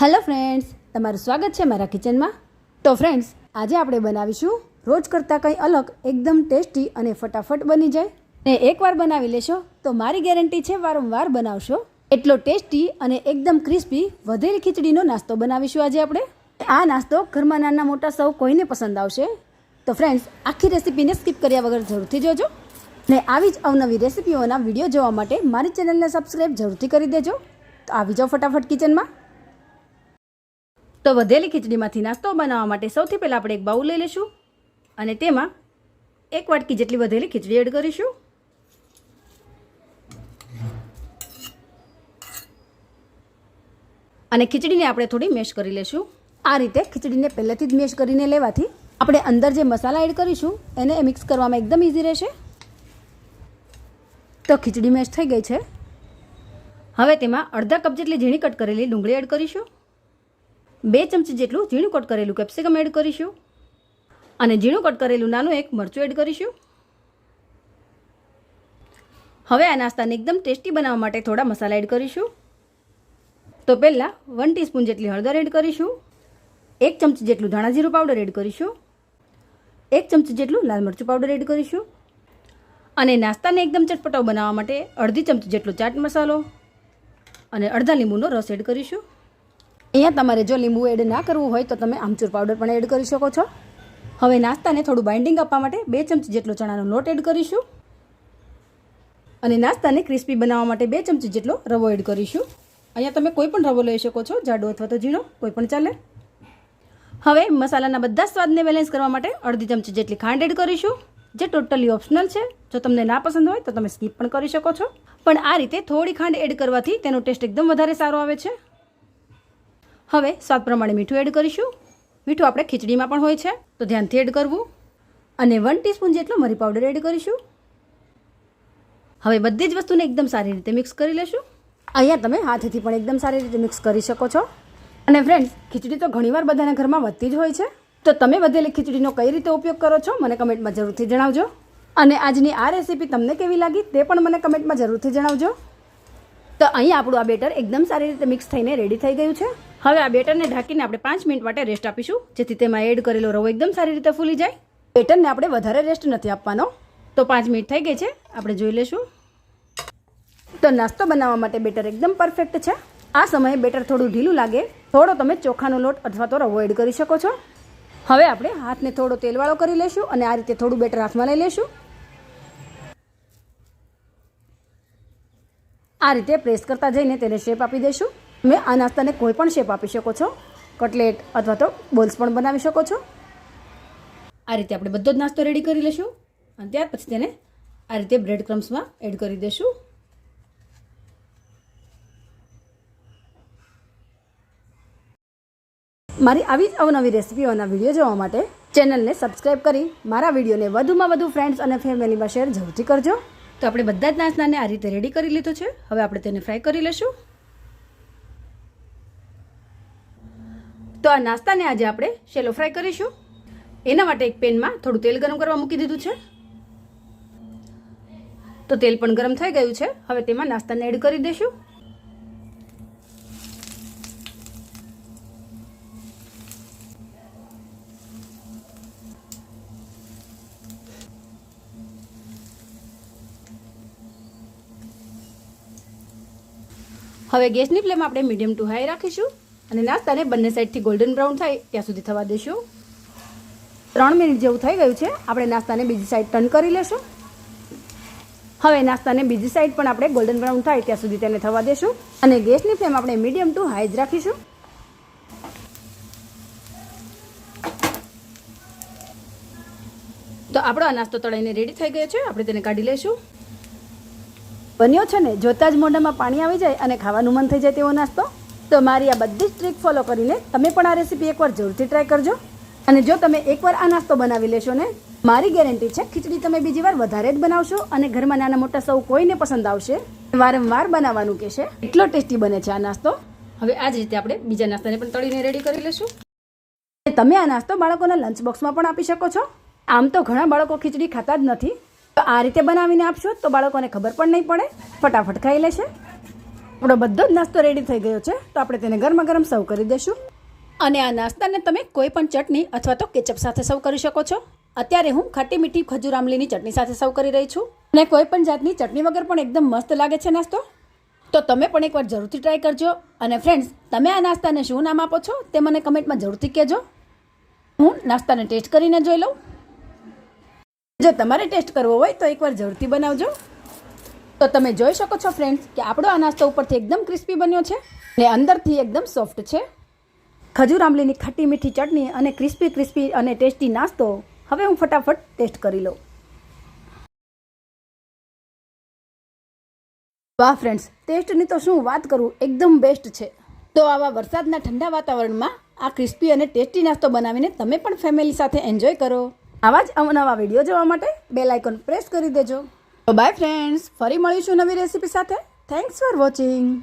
Hello friends તમારું સ્વાગત છે મારા કિચનમાં તો ફ્રેન્ડ્સ આજે આપણે બનાવીશું રોજ કરતાં કંઈ અલગ, એકદમ ટેસ્ટી અને ફટાફટ બની જાય. ને એકવાર બનાવી લેશો, તો મારી ગેરંટી છે વારંવાર બનાવશો. એટલો ટેસ્ટી અને એકદમ ક્રિસ્પી વધેલી ખીચડીનો નાસ્તો બનાવીશું આજે આપણે. આ નાસ્તો ઘરમાં નાના મોટા સૌ કોઈને પસંદ આવશે. તો ફ્રેન્ડ્સ આખી રેસીપીને સ્કીપ કર્યા વગર જરૂરથી જોજો. ને આવી જ અવનવી રેસીપીઓના વીડિયો જોવા માટે મારી ચેનલને સબસ્ક્રાઈબ જરૂરથી કરી દેજો. તો આવી જાઓ ફટાફટ કિચનમાં તો વધેલી ખીચડીમાંથી નાસ્તો બનાવવા માટે સૌથી પહેલાં આપણે એક બાઉલ લઈ લઈશું અને તેમાં એક વાટકી જેટલી વધેલી ખીચડી એડ કરીશું. અને ખીચડીને આપણે થોડી મેશ કરી લેશું આ રીતે ખીચડીને પહેલેથી જ મેશ કરીને લેવાથી આપણે અંદર જે મસાલા એડ કરીશું, એને મિક્સ કરવામાં એકદમ ઇઝી રહેશે. તો ખીચડી મેશ થઈ ગઈ છે. હવે તેમાં અડધા કપ જેટલી ઝીણી કટ કરેલી ડુંગળી એડ કરીશું. બે ચમચી જેટલું ઝીણું કટ કરેલું કેપ્સિકમ એડ કરીશું. અને ઝીણું કટ કરેલું નાનું એક મરચું એડ કરીશું. હવે આ નાસ્તાને એકદમ ટેસ્ટી બનાવવા માટે થોડા મસાલા એડ કરીશું. તો પહેલાં વન ટીસ્પૂન જેટલી હળદર એડ કરીશું. એક ચમચી જેટલું ધાણા જીરું પાવડર એડ કરીશું. એક ચમચી જેટલું લાલ મરચું પાવડર એડ કરીશું. અને નાસ્તાને એકદમ ચટપટાવ બનાવવા માટે અડધી ચમચી જેટલો ચાટ મસાલો અને અડધા લીંબુનો રસ એડ કરીશું. અહીંયા તમારે જો લીંબુ એડ ના કરવું હોય તો તમે આમચૂર પાવડર પણ એડ કરી શકો છો. હવે નાસ્તાને થોડું બાઇન્ડિંગ આપવા માટે બે ચમચી જેટલો ચણાનો લોટ એડ કરીશું. અને નાસ્તાને ક્રિસ્પી બનાવવા માટે બે ચમચી જેટલો રવો એડ કરીશું. અહીંયા તમે કોઈ પણ રવો લઈ શકો છો, જાડો અથવા તો ઝીણો, કોઈ પણ ચાલે. હવે મસાલાના બધા સ્વાદને બેલેન્સ કરવા માટે અડધી ચમચી જેટલી ખાંડ એડ કરીશું, જે ટોટલી ઓપ્શનલ છે. જો તમને ના પસંદ હોય તો તમે સ્કીપ પણ કરી શકો છો. પણ આ રીતે થોડી ખાંડ એડ કરવાથી તેનો ટેસ્ટ એકદમ વધારે સારો આવે છે. હવે સ્વાદ પ્રમાણે મીઠું એડ કરીશું. મીઠું આપણે ખીચડીમાં પણ હોય છે, તો ધ્યાનથી એડ કરવું. અને વન ટીસ્પૂન જેટલો મરી પાવડર એડ કરીશું. હવે બધી જ વસ્તુને એકદમ સારી રીતે મિક્સ કરી લેશું. અહીંયા તમે હાથેથી પણ એકદમ સારી રીતે મિક્સ કરી શકો છો. અને ફ્રેન્ડ્સ ખીચડી તો ઘણીવાર બધાના ઘરમાં વધતી જ હોય છે. તો તમે વધેલી ખીચડીનો કઈ રીતે ઉપયોગ કરો છો, મને કમેન્ટમાં જરૂરથી જણાવજો. અને આજની આ રેસીપી તમને કેવી લાગી, તે પણ મને કમેન્ટમાં જરૂરથી જણાવજો. તો અહીંયા આપણું આ બેટર એકદમ સારી રીતે મિક્સ થઈને રેડી થઈ ગયું છે. હવે આ બેટરને ઢાંકીને આપણે પાંચ મિનિટ માટે રેસ્ટ આપીશું. જેથી તેમાં એડ કરેલો રવો એકદમ સારી રીતે ફૂલી જાય. બેટરને આપણે વધારે રેસ્ટ નથી આપવાનો. તો પાંચ મિનિટ થઈ ગઈ છે. આપણે જોઈ લેશું તો નાસ્તો બનાવવા માટે બેટર એકદમ પરફેક્ટ છે. આ સમયે બેટર થોડું ઢીલું લાગે. થોડો તમે ચોખાનો લોટ અથવા તો રવો એડ કરી શકો છો. હવે આપણે હાથને થોડો તેલવાળો કરી લેશું અને આ રીતે થોડું બેટર હાથમાં લઈ લેશું આ રીતે પ્રેસ કરતા જઈને તેને શેપ આપી દઈશું. તમે આ નાસ્તાને કોઈ પણ શેપ આપી શકો છો. કટલેટ અથવા તો બોલ્સ પણ બનાવી શકો છો. આ રીતે આપણે બધો જ નાસ્તો રેડી કરી લઈશું અને ત્યાર પછી તેને આ રીતે બ્રેડ ક્રમ્સમાં એડ કરી દઈશું. મારી આવી જ અવનવી રેસીપીઓના વીડિયો જોવા માટે ચેનલને સબસ્ક્રાઈબ કરી મારા વિડીયોને વધુમાં વધુ ફ્રેન્ડ્સ અને ફેમિલીમાં શેર જરૂરથી કરજો. તો આપણે બધા જ નાસ્તાને આ રીતે રેડી કરી લીધો છે. હવે આપણે તેને ફ્રાય કરી લઈશું. તો આ નાસ્તાને આજે આપણે શેલો ફ્રાય કરીશું. એના માટે એક પેનમાં થોડું તેલ ગરમ કરવા મૂકી દીધું છે. તો તેલ પણ ગરમ થઈ ગયું છે. હવે તેમાં નાસ્તાને એડ કરી દઈશું. હવે ગેસની ફ્લેમ આપણે મીડિયમ ટુ હાઈ રાખીશું. અને નાસ્તાને બંને સાઈડથી ગોલ્ડન બ્રાઉન થાય, ત્યાં સુધી થવા દઈશું ત્રણ મિનિટ જેવું થઈ ગયું છે. આપણે નાસ્તાને બીજી સાઈડ ટર્ન કરી લેશું. હવે નાસ્તાને બીજી સાઈડ પણ આપણે ગોલ્ડન બ્રાઉન થાય, ત્યાં સુધી તેને થવા દેશું. અને ગેસની ફ્લેમ આપણે મીડિયમ ટુ હાઈ જ રાખીશું. તો આપણો આ નાસ્તો તળાઈને રેડી થઈ ગયો છે. આપણે તેને કાઢી લઈશું. બન્યો છે ને, જોતા જ મોઢામાં પાણી આવી જાય અને ખાવાનું મન થઈ જાય તેવો નાસ્તો. તો મારી આ બધી જ ટ્રીક ફોલો કરીને તમે પણ આ રેસીપી એકવાર જરૂરથી ટ્રાય કરજો. અને જો તમે એકવાર આ નાસ્તો બનાવી લેશો ને, મારી ગેરંટી છે, ખીચડી તમે બીજી વાર વધારે જ બનાવશો અને ઘરમાં નાના મોટા સૌ કોઈને પસંદ આવશે. વારંવાર બનાવવાનું કહેશે. એટલો ટેસ્ટી બને છે આ નાસ્તો. હવે આ જ રીતે આપણે બીજા નાસ્તાને પણ તળીને રેડી કરી લઈશું તમે આ નાસ્તો બાળકોના લંચ બોક્સમાં પણ આપી શકો છો. આમ તો ઘણા બાળકો ખીચડી ખાતા જ નથી. તો આ રીતે બનાવીને આપશો તો બાળકોને ખબર પણ નહીં પડે. ફટાફટ ખાઈ લેશે. આપણો બધો જ નાસ્તો રેડી થઈ ગયો છે, તો આપણે તેને ગરમા ગરમ સર્વ કરી દઈશું અને આ નાસ્તાને તમે કોઈ પણ ચટણી અથવા તો કેચઅપ સાથે સર્વ કરી શકો છો. અત્યારે હું ખાટી મીઠી ખજૂર આમલીની ચટણી સાથે સર્વ કરી રહી છું. અને કોઈ પણ જાતની ચટણી વગર પણ એકદમ મસ્ત લાગે છે નાસ્તો. તો તમે પણ એકવાર જરૂરથી ટ્રાય કરજો. અને ફ્રેન્ડ્સ તમે આ નાસ્તાને શું નામ આપો છો તે મને કમેન્ટમાં જરૂરથી કહેજો. હું નાસ્તાને ટેસ્ટ કરીને જોઈ લઉં. જો તમારે ટેસ્ટ કરવો હોય તો એકવાર જરૂરથી બનાવજો. તો તમે જોઈ શકો છો ફ્રેન્ડ્સ કે આપણો આ નાસ્તો ઉપરથી એકદમ ક્રિસ્પી બન્યો છે અને અંદરથી એકદમ સોફ્ટ છે. ખજૂર આંબલીની ખાટી મીઠી ચટણી અને ક્રિસ્પી ક્રિસ્પી અને ટેસ્ટી નાસ્તો હવે હું ફટાફટ ટેસ્ટ કરી લઉં. વાહ ફ્રેન્ડ્સ ટેસ્ટની તો શું વાત કરું, એકદમ બેસ્ટ છે. તો આવા વરસાદના ઠંડા વાતાવરણમાં આ ક્રિસ્પી અને ટેસ્ટી નાસ્તો બનાવીને તમે પણ ફેમિલી સાથે એન્જોય કરો. આવા જ અવનવા વીડિયો જોવા માટે બેલ આઇકોન પ્રેસ કરી દેજો. બાય ફ્રેન્ડ્સ ફરી મળીશું નવી રેસીપી સાથે. Thanks for watching